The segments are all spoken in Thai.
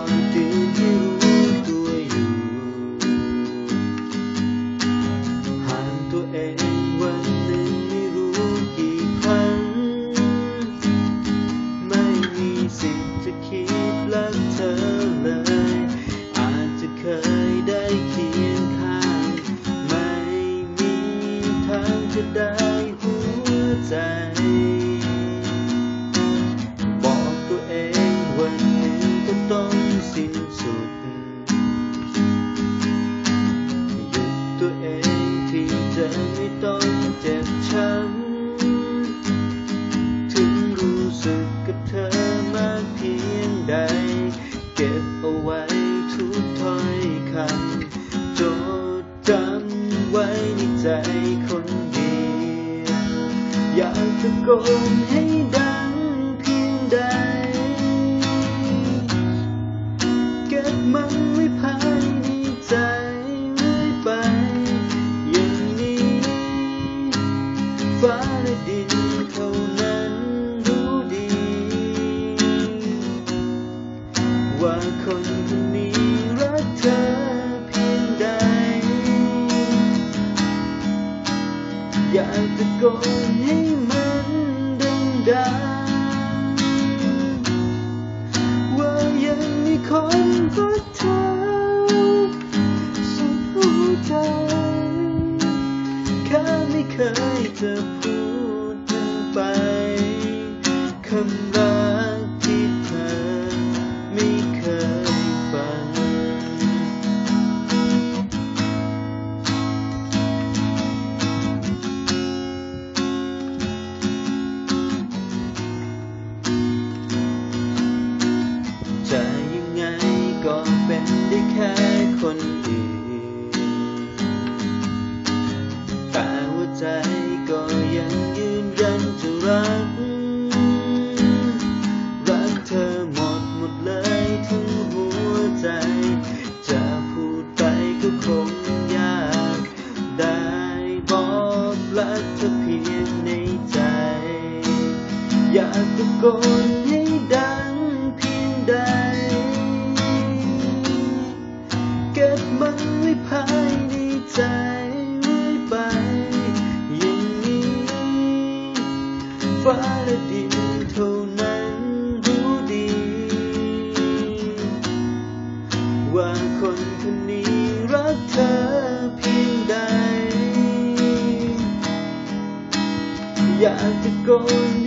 อยตื่นที่รู้ตัวอยู่ห่างตัวเองวันหนึ่งไม่รู้กี่ครั้ง ไม่มีสิทธิ์จะคิดรักเธอเลย อาจจะเคยได้เคียงข้าง ไม่มีทางจะได้ จะไม่ต้องเจ็บช้ำถึงรู้สึกกับเธอมากเพียงใด เก็บเอาไว้ทุกถ้อยคำจดจำไว้ในใจคนเดียว อยากตะโกนให้ดังเพียงใด ฟ้าและดินเท่านั้นรู้ดี ว่าคนคนนี้รักเธอเพียงใด อยากตะโกนให้ ค อยากตะโกนให้ดังเพียงใด เก็บมันไว้ภายในใจเรื่อยไป อย่างนี้ฟ้าและดินเท่านั้นรู้ดี ว่าคนคนนี้รักเธอเพียงใด อยากตะโกน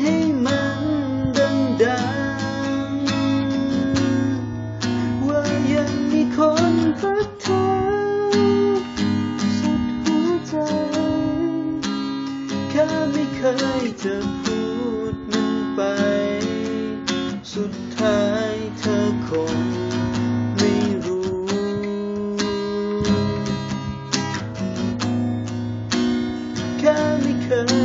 ยจะพูดมันไป สุดท้ายเธอคงไม่รู้ แค่ไม่เคย